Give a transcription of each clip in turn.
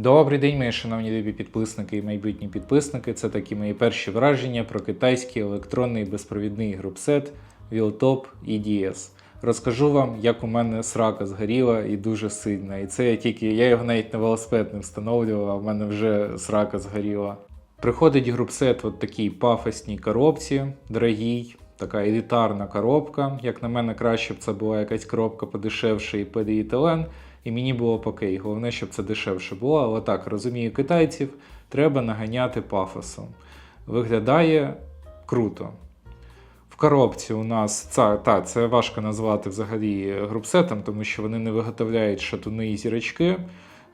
Добрий день, мої шановні любі підписники і майбутні підписники. Це такі мої перші враження про китайський електронний безпровідний групсет Wheeltop EDS. Розкажу вам, як у мене срака згоріла і дуже сильно. І це я тільки я його навіть на велосипед не встановлював, а в мене вже срака згоріла. Приходить групсет в такій пафосній коробці, дорогій, така елітарна коробка. Як на мене, краще б це була якась коробка подешевше і поліетилен. І мені було б. Головне, щоб це дешевше було. Але так, розумію китайців, треба наганяти пафосом. Виглядає круто. В коробці у нас це, та, це важко назвати взагалі групсетом, тому що вони не виготовляють шатуни і зірочки.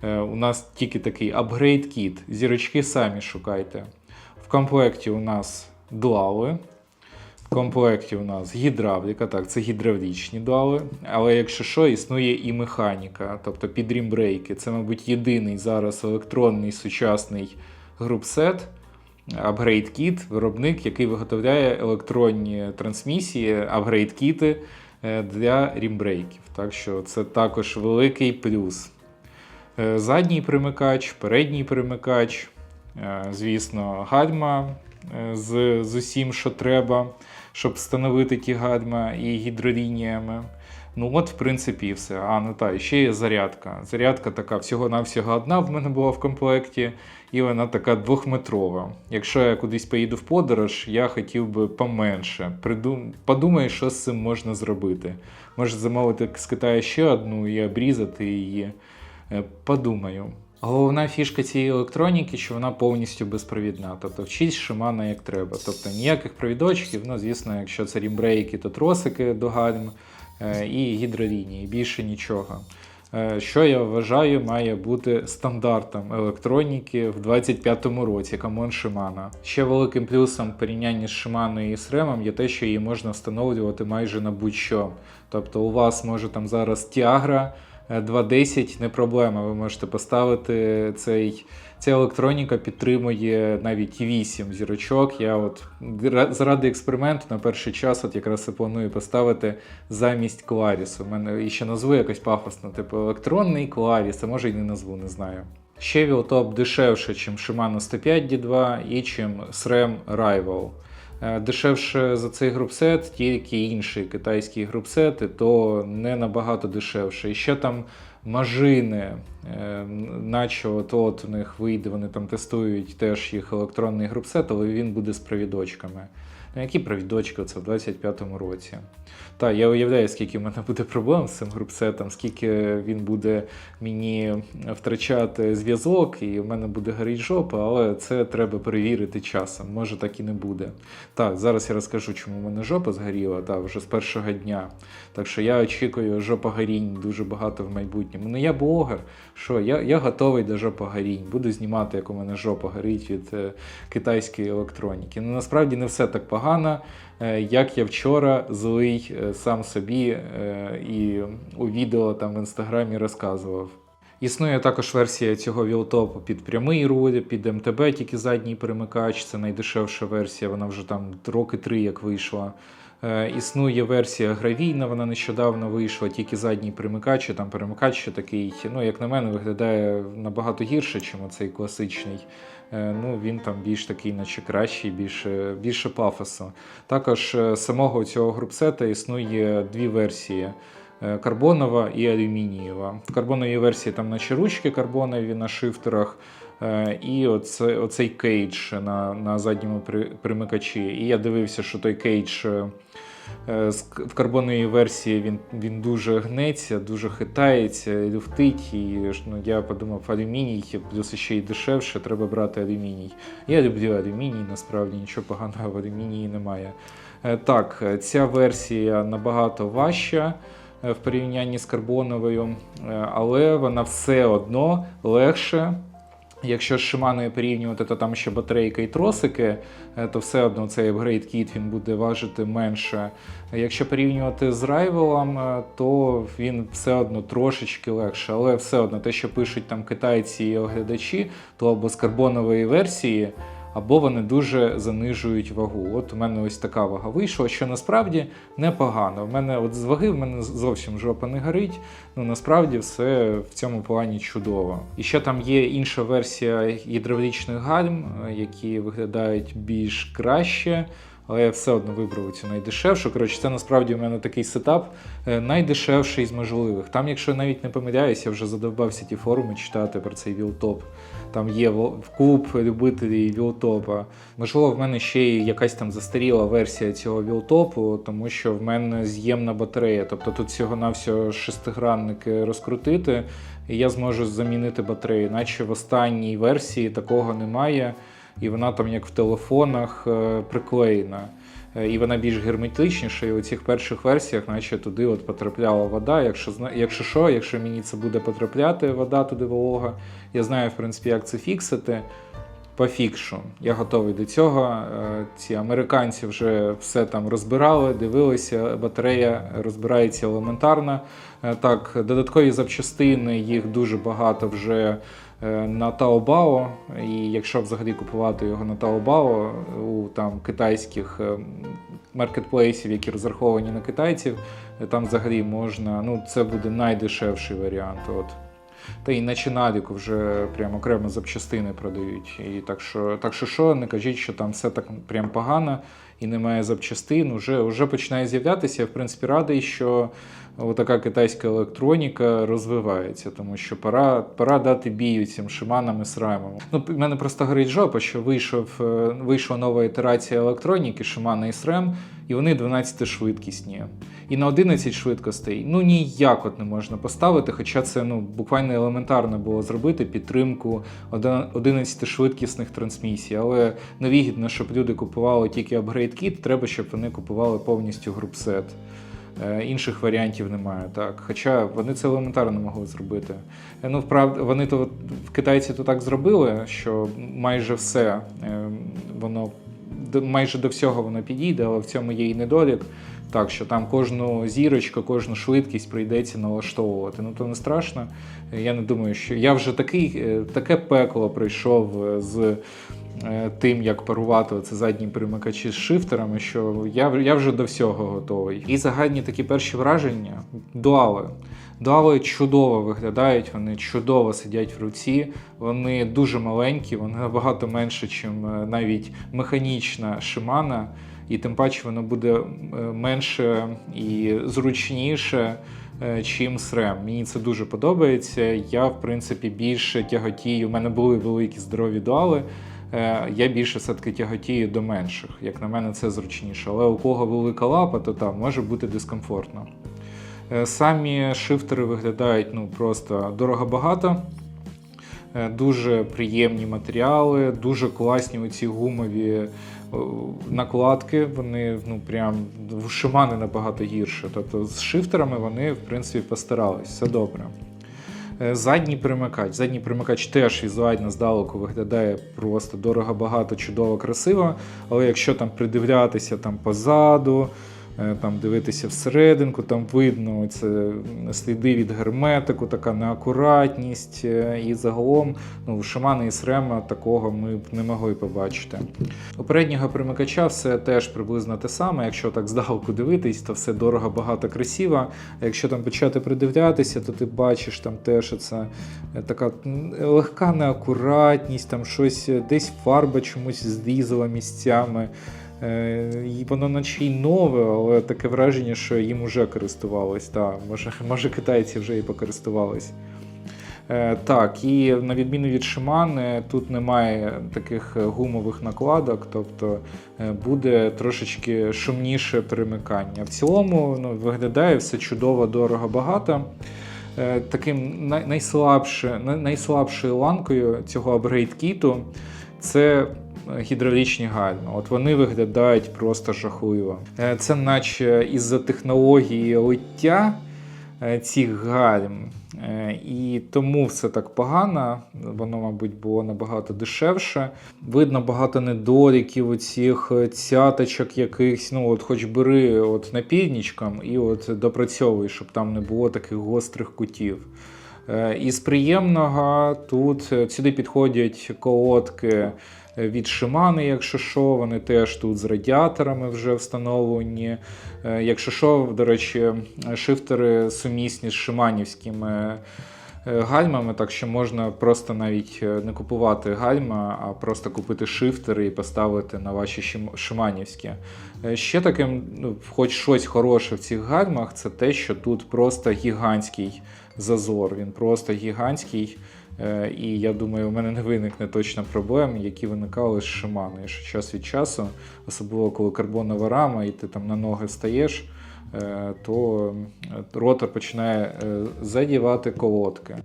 Е, у нас тільки такий апгрейд кіт. Зірочки самі шукайте. В комплекті у нас дуали. Комплекті у нас гідравліка, так, це гідравлічні дуали. Але якщо що, існує і механіка, тобто підрімбрейки. Це, мабуть, єдиний зараз електронний сучасний групсет. Kit, виробник, який виготовляє електронні трансмісії, upgrade кіти для рімбрейків. Так що це також великий плюс. Е, Задній примикач, передній примикач, е, звісно, гальма е, з, з усім, що треба, щоб встановити ті гальма і гідролініями. Ну, от, в принципі, і все. А, ну так, і ще є зарядка. Зарядка така всього-навсього одна в мене була в комплекті, і вона така двохметрова. Якщо я кудись поїду в подорож, я хотів би поменше. Придум... Подумаю, що з цим можна зробити. Може замовити з Китаю ще одну і обрізати її. Е, Подумаю. Головна фішка цієї електроніки, що вона повністю безпровідна, тобто вчить Шимана як треба. Тобто ніяких провідочків, ну звісно, якщо це рімбрейки, то тросики до гальм е, і гідролінії, більше нічого. Е, Що я вважаю, має бути стандартом електроніки в 25-му році, камон Шимана. Ще великим плюсом в порівнянні з Шиманою і Сремом є те, що її можна встановлювати майже на будь-що. Тобто у вас може там зараз Тіагра. 2.10 не проблема. Ви можете поставити цей. Ця електроніка підтримує навіть 8 зірочок. Я от заради експерименту на перший час от якраз і планую поставити замість Кларісу. У мене ще назву якось пафосно, типу електронний Кларіс, а може й не назву, не знаю. Ще Вілтоп дешевше, ніж Shimano 105 D2 і чим SRAM Rival. Е, Дешевше за цей групсет, тільки інші китайські групсети, то не набагато дешевше. І ще там мажини, е, наче от, от у них вийде, вони там тестують теж їх електронний групсет, але він буде з провідочками. Ну, які провідочки це в 25-му році? Та я уявляю, скільки в мене буде проблем з цим групсетом, скільки він буде мені втрачати зв'язок, і в мене буде горіть жопа, але це треба перевірити часом. Може так і не буде. Так, зараз я розкажу, чому в мене жопа згоріла, та вже з першого дня. Так що я очікую жопогорінь дуже багато в майбутньому. Ну я блогер, що я, я готовий до жопогорінь. Буду знімати, як у мене жопа горить від е, китайської електроніки. Ну насправді не все так погано, е, як я вчора злий е, сам собі е, і у відео там в інстаграмі розказував. Існує також версія цього вілтопу під прямий руль, під МТБ, тільки задній перемикач. Це найдешевша версія, вона вже там роки три як вийшла. Існує версія гравійна, вона нещодавно вийшла, тільки задній перемикач, і там перемикач такий, ну, як на мене, виглядає набагато гірше, ніж оцей класичний. Е, Ну, він там більш такий, наче кращий, більше, більше пафосу. Також е, самого цього групсета існує дві версії. е, Карбонова і алюмінієва. В карбоновій версії там наче ручки карбонові на шифтерах, і оце, оцей кейдж на, на задньому при- примикачі. І я дивився, що той кейдж в карбоновій версії він, він дуже гнеться, дуже хитається, люфтить. І ну, я подумав, алюміній, плюс ще й дешевше, треба брати алюміній. Я люблю алюміній, насправді нічого поганого в алюмінії немає. Е, Так, е, ця версія набагато важча е, в порівнянні з карбоновою, е, але вона все одно легше. Якщо з Шиманою порівнювати, то там ще батарейка і тросики, е, то все одно цей апгрейд кіт він буде важити менше. Якщо порівнювати з райвелом, е, то він все одно трошечки легше, але все одно те, що пишуть там китайці і оглядачі, то або з карбонової версії, або вони дуже занижують вагу. От у мене ось така вага вийшла, що насправді непогано. У мене от з ваги в мене зовсім жопа не горить. Ну насправді все в цьому плані чудово. І ще там є інша версія гідравлічних гальм, е, які виглядають більш краще. Але я все одно вибрав цю найдешевшу. Коротше, це насправді у мене такий сетап е, найдешевший з можливих. Там, якщо я навіть не помиляюся, я вже задовбався ті форуми читати про цей вілтоп. Там є клуб любителів вілтопа. Можливо, в мене ще й якась там застаріла версія цього вілтопу, тому що в мене з'ємна батарея. Тобто тут всього-навсього шестигранники розкрутити, і я зможу замінити батарею. Наче в останній версії такого немає і вона там, як в телефонах, е, приклеєна. Е, І вона більш герметичніша, і у цих перших версіях, наче туди от потрапляла вода. Якщо якщо що, якщо мені це буде потрапляти, вода туди волога, я знаю, в принципі, як це фіксити. Пофікшу. Я готовий до цього. Е, Ці американці вже все там розбирали, дивилися. Батарея розбирається елементарно. Так, додаткові запчастини, їх дуже багато вже на Taobao. І якщо взагалі купувати його на Taobao у там китайських е, маркетплейсів, які розраховані на китайців, е, там взагалі можна. Ну, це буде найдешевший варіант. От. Та і на Чиналіку вже прям окремо запчастини продають. І так що, так що, що, не кажіть, що там все так прям погано і немає запчастин. Уже, уже починає з'являтися. Я в принципі радий, що така китайська електроніка розвивається, тому що пора, пора дати бію цим шиманам і сраймам. Ну, в мене просто горить жопа, що вийшов, е, вийшла нова ітерація електроніки Шимана і SRAM, і вони 12 швидкісні. І на 11 швидкостей ну ніяк от не можна поставити, хоча це ну буквально елементарно було зробити підтримку 11 швидкісних трансмісій. Але невигідно, щоб люди купували тільки апгрейд кіт, треба, щоб вони купували повністю групсет. Е, Інших варіантів немає, так. Хоча вони це елементарно могли зробити. Е, Ну, вправді, вони то в китайці то так зробили, що майже все е, воно майже до всього воно підійде, але в цьому є і недолік. Так, що там кожну зірочку, кожну швидкість прийдеться налаштовувати. Ну то не страшно. Я не думаю, що я вже такий, таке пекло пройшов е, з тим, як парувати це задні примикачі з шифтерами, що я, я вже до всього готовий. І загальні такі перші враження дуали. Дуали чудово виглядають, вони чудово сидять в руці, вони дуже маленькі, вони набагато менше, ніж навіть механічна шимана, і тим паче воно буде е, менше і зручніше, е, чим SRAM. Мені це дуже подобається. Я, в принципі, більше тяготію. У мене були великі здорові дуали. Е, Я більше все-таки тяготію до менших. Як на мене, це зручніше. Але у кого велика лапа, то там може бути дискомфортно. Е, Самі шифтери виглядають ну, просто дорого-багато. Е, Дуже приємні матеріали, дуже класні оці гумові накладки. Вони ну прям в шимани набагато гірше. Тобто з шифтерами вони в принципі постарались, все добре. Е, Задній примикач. Задній примикач теж візуально здалеку виглядає просто дорого, багато, чудово, красиво. Але якщо там придивлятися там позаду, там дивитися всерединку, там видно це сліди від герметику, така неакуратність. е, І загалом ну, у Шимана і Срема такого ми б не могли побачити. У переднього примикача все теж приблизно те саме. Якщо так здалеку дивитись, то все дорого, багато, красиво. А якщо там почати придивлятися, то ти бачиш там теж це е, така легка неакуратність, там щось е, десь фарба чомусь зрізала місцями. Е, І воно наче й нове, але таке враження, що їм уже користувались. Та, може, може китайці вже і покористувались. Е, Так, і на відміну від Шимани, тут немає таких гумових накладок, тобто е, буде трошечки шумніше перемикання. В цілому ну, виглядає все чудово, дорого, багато. Таким най- найслабше, най- найслабшою ланкою цього апгрейд-кіту це гідравлічні гальми. От вони виглядають просто жахливо. Е, Це наче із-за технології лиття е, цих гальм. Е, І тому все так погано. Воно, мабуть, було набагато дешевше. Видно багато недоліків, оцих е, цяточок якихось. Ну, от хоч бери от напільничком і от допрацьовуй, щоб там не було таких гострих кутів. Із приємного тут сюди підходять колодки від Shimano, якщо що, вони теж тут з радіаторами вже встановлені. Е, Якщо що, до речі, шифтери сумісні з шиманівськими е, гальмами, так що можна просто навіть е, не купувати гальма, а просто купити шифтери і поставити на ваші шиманівські. Ще таким, ну, хоч щось хороше в цих гальмах, це те, що тут просто гігантський зазор. Він просто гігантський. Е, І я думаю, у мене не виникне точно проблем, які виникали з Shimano. що час від часу, особливо коли карбонова рама, і ти там на ноги стаєш, е, то е, ротор починає задівати колодки.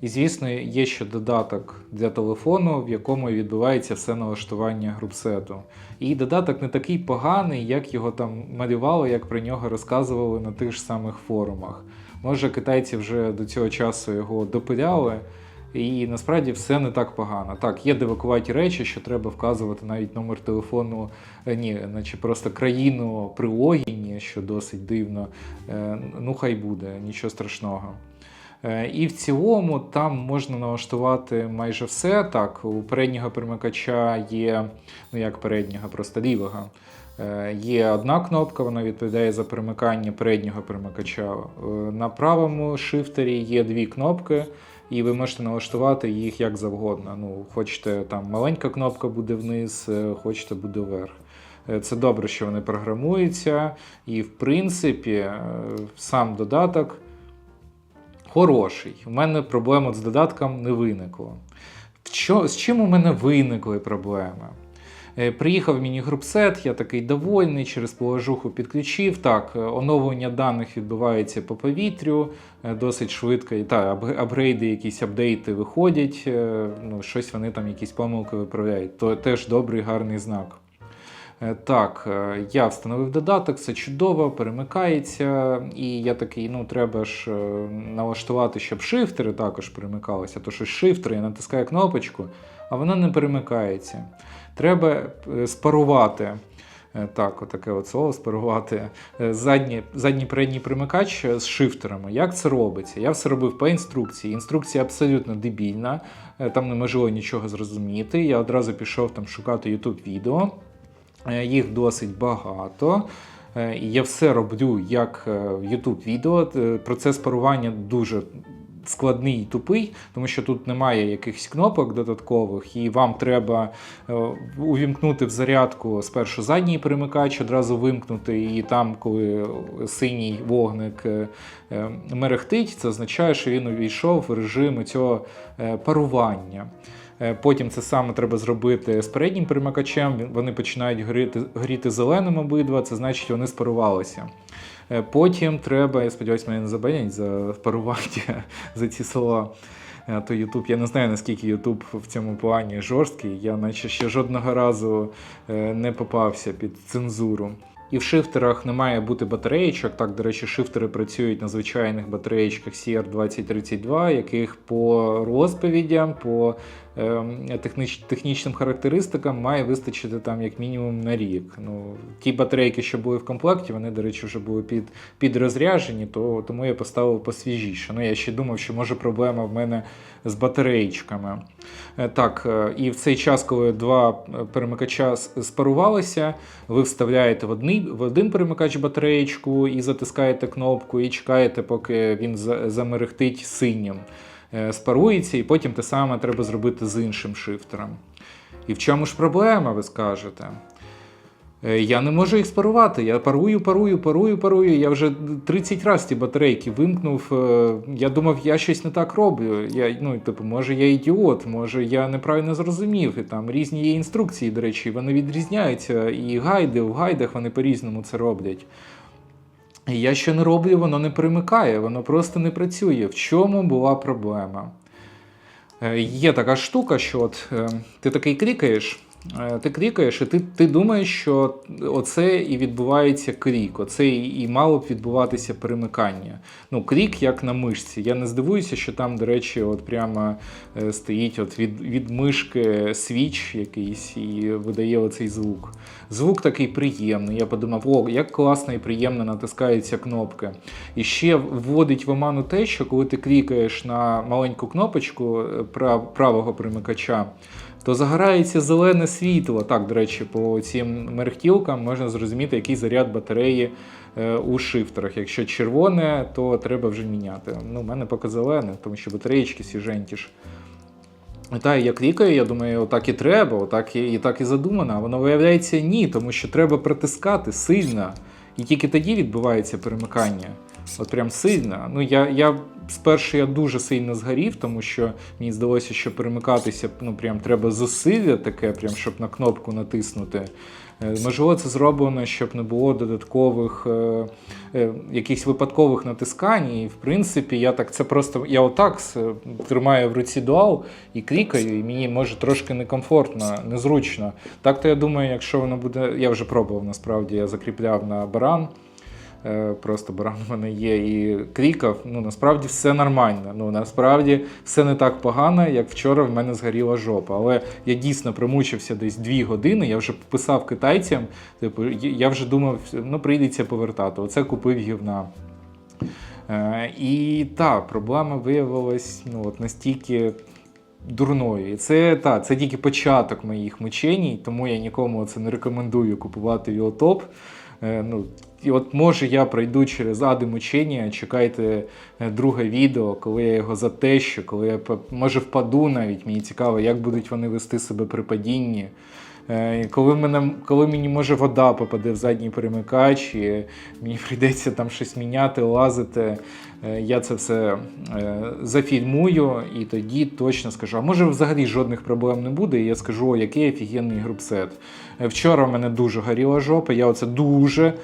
І, звісно, є ще додаток для телефону, в якому відбувається все налаштування групсету. І додаток не такий поганий, як його там малювали, як про нього розказували на тих ж самих форумах. Може, китайці вже до цього часу його допиляли, і насправді все не так погано. Так, є девакуваті речі, що треба вказувати навіть номер телефону, е, ні, наче просто країну при логіні, що досить дивно. Е, Ну, хай буде, нічого страшного. Е, І в цілому там можна налаштувати майже все. Так, у переднього перемикача є, ну як переднього, просто лівого. Є одна кнопка, вона відповідає за перемикання переднього перемикача. На правому шифтері є дві кнопки, і ви можете налаштувати їх як завгодно. Ну, хочете, там маленька кнопка буде вниз, е, хочете буде вверх. Е, Це добре, що вони програмуються, і в принципі е, сам додаток хороший. У мене проблем з додатком не виникло. Чо, з чим у мене виникли проблеми? Е, Приїхав міні-групсет, я такий довольний, через положуху підключив. Так, е, оновлення даних відбувається по повітрю е, досить швидко. І так, апгрейди, якісь апдейти виходять, ну, щось вони там якісь помилки виправляють. То теж добрий, гарний знак. Так, я встановив додаток, все чудово, перемикається, і я такий, ну треба ж налаштувати, щоб шифтери також перемикалися. То що шифтери, я натискаю кнопочку, а вона не перемикається. Треба е, спарувати. е, Так, отаке от слово спарувати е, задній, задній передній примикач з шифтерами. Як це робиться? Я все робив по інструкції. Інструкція абсолютно дебільна, там неможливо нічого зрозуміти. Я одразу пішов там шукати YouTube відео. Їх досить багато. І я все роблю як YouTube відео. Процес парування дуже складний і тупий, тому що тут немає якихось кнопок додаткових, і вам треба е, увімкнути в зарядку спершу задній перемикач, одразу вимкнути, і там, коли синій вогник е, е, мерехтить, це означає, що він увійшов в режим цього парування. Е, Потім це саме треба зробити з переднім перемикачем. Вони починають горіти, горіти зеленим обидва, це значить, вони спарувалися. Е, Потім треба, я сподіваюся, мене не забанять за парування за ці слова. Е, То Ютуб, я не знаю наскільки Ютуб в цьому плані жорсткий. Я наче ще жодного разу не попався під цензуру. І в шифтерах не має бути батареєчок. Так, до речі, шифтери працюють на звичайних батареєчках CR2032, яких по розповідям, по технічним характеристикам має вистачити там як мінімум на рік. Ну, ті батарейки, що були в комплекті, вони, до речі, вже були під, підрозряжені, то тому я поставив посвіжіше. Ну, я ще думав, що може проблема в мене з батареєчками. Е, Так, е, і в цей час, коли два перемикача спарувалися, ви вставляєте в, одний, в один перемикач батареєчку і затискаєте кнопку, і чекаєте, поки він за- замерехтить синім. Е, Спарується, і потім те саме треба зробити з іншим шифтером. І в чому ж проблема, ви скажете? Е, Я не можу їх спарувати. Я парую, парую, парую, парую. Я вже 30 разів ті батарейки вимкнув. Е, Я думав, я щось не так роблю. Я, ну, типу, може, я ідіот, може, я неправильно зрозумів. І там різні є інструкції, до речі, вони відрізняються. І гайди, в гайдах вони по-різному це роблять. Я що не роблю, воно не примикає, воно просто не працює. В чому була проблема? Е, Є така штука, що от, е, ти такий клікаєш, Е, Ти клікаєш, і ти, ти думаєш, що оце і відбувається крік, оце і, і мало б відбуватися перемикання. Ну, крік як на мишці. Я не здивуюся, що там, до речі, от прямо е, стоїть от від, від мишки свіч якийсь і видає оцей звук. Звук такий приємний. Я подумав, о, як класно і приємно натискаються кнопки. І ще вводить в оману те, що коли ти клікаєш на маленьку кнопочку е, прав- правого примикача, то загорається зелене світло. Так, до речі, по цим мерехтілкам можна зрозуміти, який заряд батареї е, у шифтерах. Якщо червоне, то треба вже міняти. Ну, у мене поки зелене, тому що батареїчки свіженькі ж. Та я клікаю, я думаю, отак і треба, отак і, і так і задумано. А воно виявляється ні, тому що треба притискати сильно. І тільки тоді відбувається перемикання. От прям сильно. Ну я, я спершу я дуже сильно згорів, тому що мені здалося, що перемикатися ну прям треба зусилля таке, прям щоб на кнопку натиснути. Е, Можливо, це зроблено, щоб не було додаткових е, е, якихось випадкових натискань. І в принципі, я так це просто я отак тримаю в руці дуал і клікаю, і мені може трошки некомфортно, незручно. Так то я думаю, якщо воно буде. Я вже пробував насправді, я закріпляв на баран. Е, Просто баран мене є і клікав. Ну насправді все нормально. Ну насправді все не так погано, як вчора в мене згоріла жопа. Але я дійсно примучився десь дві години. Я вже писав китайцям. Типу, я- вже думав, ну прийдеться повертати. Оце купив гівна. Е, і та проблема виявилась ну, от настільки дурною. І це, та, це тільки початок моїх мученій, тому я нікому це не рекомендую купувати Віотоп. Е, ну, і от може я пройду через ади мучення, чекайте е, друге відео, коли я його затещу, коли я може впаду навіть. Мені цікаво, як будуть вони вести себе при падінні. Е, Коли, мене, коли мені може вода попаде в задній перемикач, і мені прийдеться там щось міняти, лазити, е, я це все зафільмую і тоді точно скажу. А може взагалі жодних проблем не буде, і я скажу, о, який офігенний групсет. Вчора в мене дуже горіла жопа, я оце дуже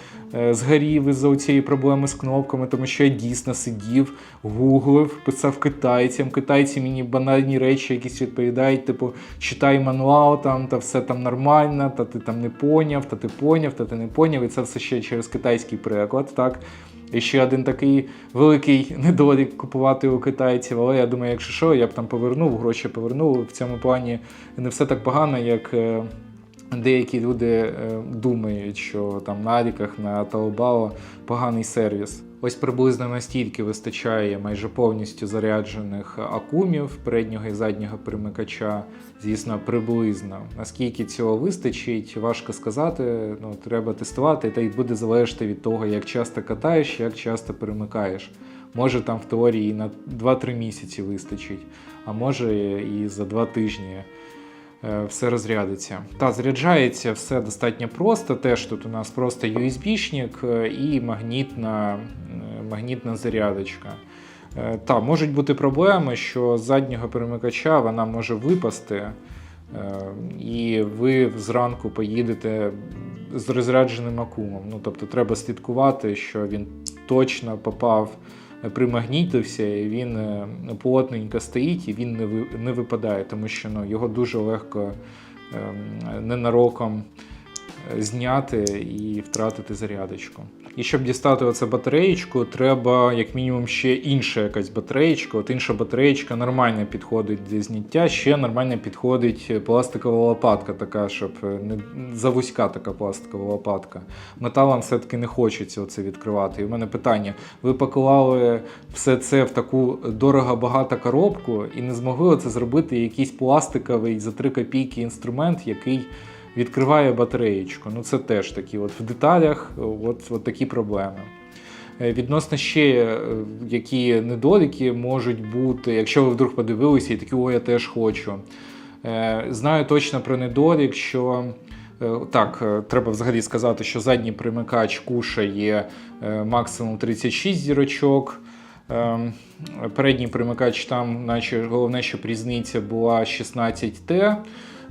згорів із-за цієї проблеми з кнопками, тому що я дійсно сидів, гуглив, писав китайцям. Китайці мені банальні речі якісь відповідають, типу, читай мануал там, та все там нормально, та ти там не поняв, та ти поняв, та ти не поняв. І це все ще через китайський переклад. так. І ще один такий великий недолік купувати у китайців. Але я думаю, якщо що, я б там повернув, гроші повернув. В цьому плані не все так погано, як е, деякі люди е, думають, що там на Аліках, на Taobao поганий сервіс. Ось приблизно настільки вистачає майже повністю заряджених акумів переднього і заднього примикача. Звісно, приблизно. Наскільки цього вистачить, важко сказати. Ну, треба тестувати, та й буде залежати від того, як часто катаєш, як часто перемикаєш. Може там в теорії на 2-3 місяці вистачить, а може і за 2 тижні все розрядиться. Та заряджається все достатньо просто. Теж тут у нас просто USB-шник е, і магнітна, е, магнітна зарядочка. Е, Та, можуть бути проблеми, що з заднього перемикача вона може випасти, е, і ви зранку поїдете з розрядженим акумом. Ну, тобто треба слідкувати, що він точно попав, е, примагнітився, і він е, плотненько стоїть і він не, ви, не випадає, тому що ну, його дуже легко ем, ненароком е, зняти і втратити зарядочку. І щоб дістати оце батареєчку, треба як мінімум ще інша якась батареєчка. От інша батареєчка нормально підходить для зняття, ще нормально підходить пластикова лопатка, така, щоб е, не завузька така пластикова лопатка. Металом все-таки не хочеться оце відкривати. І в мене питання: ви поклали все це в таку дорого багату коробку і не змогли це зробити якийсь пластиковий за 3 копійки інструмент, який відкриває батареєчку. Ну це теж такі, от в деталях, от, от такі проблеми. Е, Відносно ще е, які недоліки можуть бути, якщо ви вдруг подивилися і такі, о, я теж хочу. Е, Знаю точно про недолік, що так, треба взагалі сказати, що задній примикач кушає е, максимум 36 зірочок. Ем, Передній примикач там, наче головне, щоб різниця була 16Т.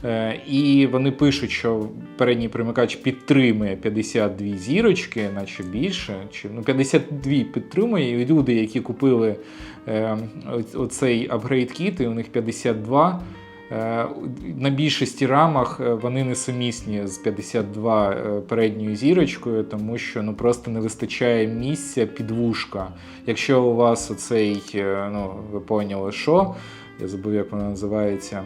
Е, І вони пишуть, що передній примикач підтримує 52 зірочки, наче більше. Чи, ну, 52 підтримує. І люди, які купили е, оцей апгрейд кіт, і у них 52, Е, На більшості рамах вони несумісні з 52 е, передньою зірочкою, тому що ну просто не вистачає місця під вушка. Якщо у вас оцей, ну ви поняли, що я забув, як вона називається.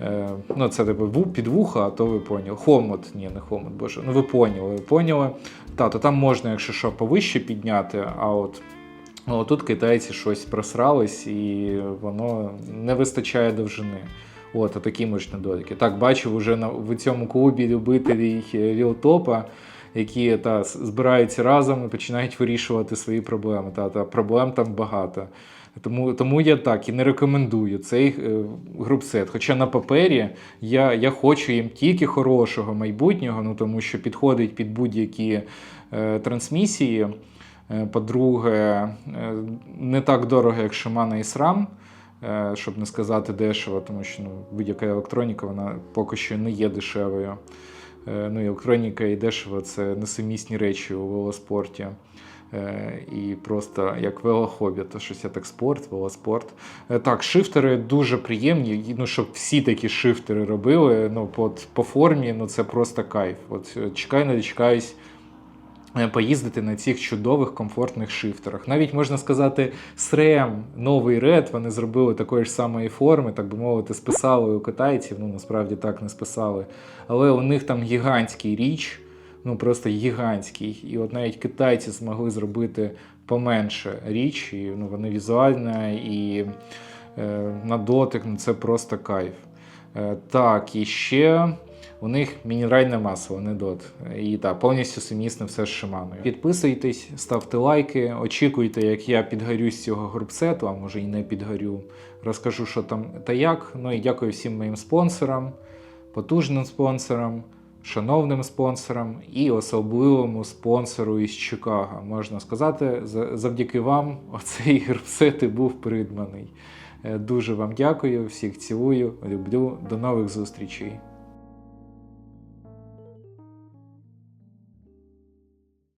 Е, Ну, це типу під вуха, а то ви поняли. Хомут, ні, не хомут, боже. Ну ви поняли, ви поняли. Та, то там можна, якщо що, повище підняти, а от Ну, тут китайці щось просрались, і воно не вистачає довжини. От, а такі ж недоліки. Так, бачив уже на, в цьому клубі любителів рілтопа, які та, збираються разом і починають вирішувати свої проблеми. Та, та, проблем там багато. Тому, тому я так і не рекомендую цей е, групсет. Хоча на папері я, я хочу їм тільки хорошого майбутнього, ну тому що підходить під будь-які е, трансмісії. Е, По-друге, е, не так дорого, як Shimano і е, щоб не сказати дешево, тому що ну, будь-яка електроніка вона поки що не є дешевою. Ну, електроніка і дешево це несумісні речі у велоспорті. Е, І просто як велохобі, то щось я так спорт, велоспорт. Е, Так, шифтери дуже приємні. Ну, щоб всі такі шифтери робили, ну, по, по формі, ну це просто кайф. От е, чекаю, не дочекаюсь поїздити на цих чудових комфортних шифтерах. Навіть можна сказати, SRAM, новий ред, вони зробили такої ж самої форми, так би мовити, списали у китайців. Ну насправді так не списали. Але у них там гігантський річ, ну просто гігантський. І от навіть китайці змогли зробити поменше річ, і ну, вони візуально і е, на дотик, ну це просто кайф. Е, так, і ще у них мінеральне масло, не дот. І так, повністю сумісне все з Шиманою. Підписуйтесь, ставте лайки, очікуйте, як я підгорю з цього групсету, а може і не підгорю. Розкажу, що там та як. Ну і дякую всім моїм спонсорам, потужним спонсорам, шановним спонсорам і особливому спонсору із Чикаго. Можна сказати, за- завдяки вам оцей гербсети був придбаний. Е, Дуже вам дякую, всіх цілую, люблю. До нових зустрічей.